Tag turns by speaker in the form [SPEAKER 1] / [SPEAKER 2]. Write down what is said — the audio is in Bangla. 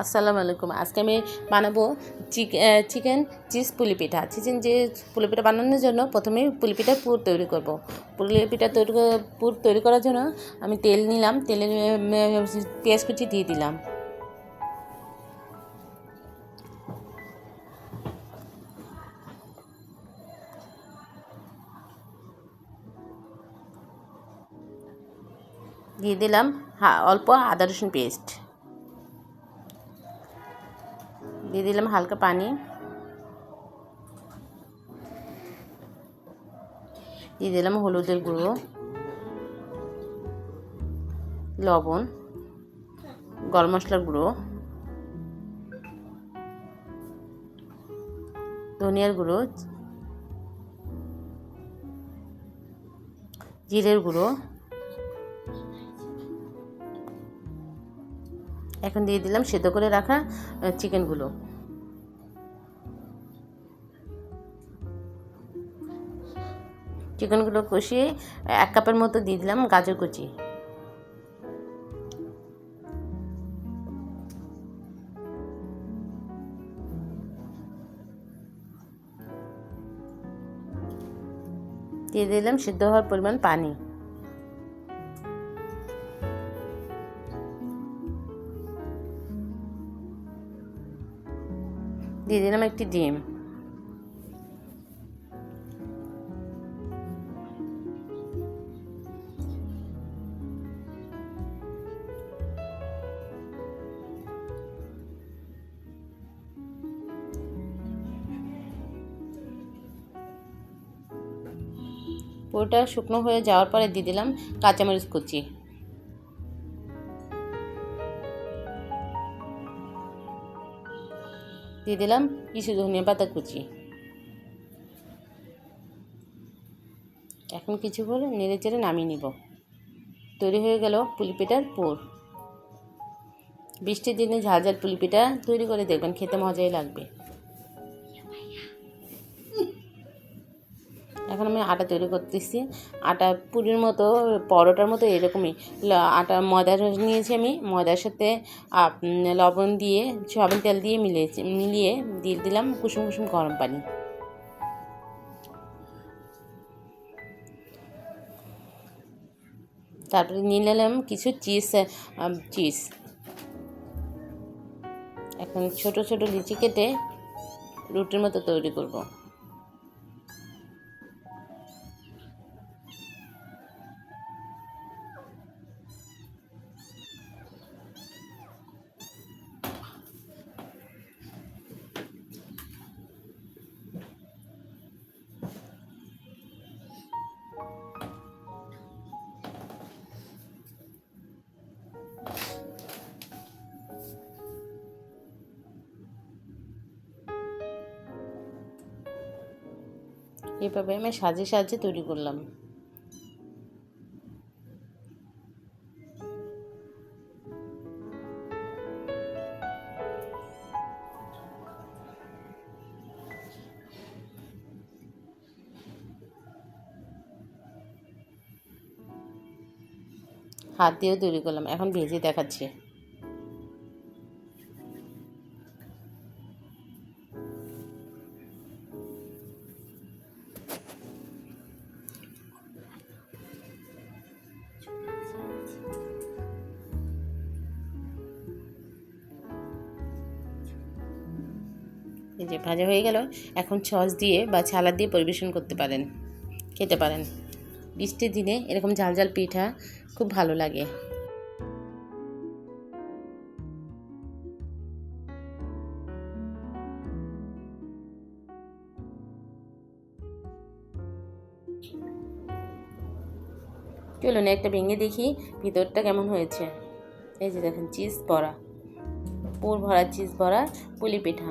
[SPEAKER 1] আসসালামু আলাইকুম। আজকে আমি বানাবো চিকেন চিজ পুলি পিঠা। চিকেন যে পুলি পিঠা বানানোর জন্য প্রথমে পুলি পিঠার পুর তৈরি করব। পুলি পিঠা তৈরি পুর তৈরি করার জন্য আমি তেল নিলাম তেলে পেঁয়াজ কুচি দিয়ে দিলাম। দিয়ে দিলাম অল্প আদা রসুন পেস্ট। দিয়ে দিলাম হালকা পানি। দিয়ে দিলাম হলুদের গুঁড়ো, লবণ, গরম মশলার গুঁড়ো, ধনিয়ার গুঁড়ো, জিরের গুঁড়ো এখন দিয়ে দিলাম সেদ্ধ করে রাখা চিকেনগুলো। চিকেনগুলো কষিয়ে এক কাপের মতো দিয়ে দিলাম গাজর কুচি। দিয়ে দিলাম সিদ্ধ হওয়ার পরিমাণ পানি। দিয়ে দিলাম একটি ডিম। পুরোটা শুকনো হয়ে যাওয়ার পরে দিয়ে দিলাম কাঁচামরিচ কুচি। দিয়ে দিলাম কিছু ধনিয়া পাতা কুচি। এখন কিছু করে নেড়ে চেড়ে নামিয়ে নিব। তৈরি হয়ে গেল পুলিপিঠার পুর। বৃষ্টির দিনে ঝাল ঝাল পুলিপিঠা তৈরি করে দেখবেন, খেতে মজাই লাগবে। এখন আমি আটা তৈরি করতেছি। আটা পুরির মতো, পরোটার মতো এরকমই। আটা ময়দা নিয়েছি আমি। ময়দার সাথে লবণ দিয়ে, সয়াবিন তেল দিয়ে মিলিয়েছি, মিলিয়ে দিয়ে দিলাম কুসুম কুসুম গরম পানি। তারপরে নিয়ে নিলাম কিছু চিজ চিজ। এখন ছোট ছোট লিচি কেটে রুটির মতো তৈরি করব। এইভাবে আমি সাজে সাজে তৈরি করলাম। হাত দিয়েও তৈরি করলাম। এখন ভেজে দেখাচ্ছি। এই যে ভাজা হয়ে গেল, এখন সস দিয়ে বা ছালা দিয়ে পরিবেশন করতে পারেন, খেতে পারেন। বৃষ্টির দিনে এরকম ঝাল ঝাল পিঠা খুব ভালো লাগে। চলুন একটা ভেঙে দেখি ভিতরটা কেমন হয়েছে। এই যে দেখেন, চিজ ভরা পুর ভরা চিজ ভরা পুলি পিঠা।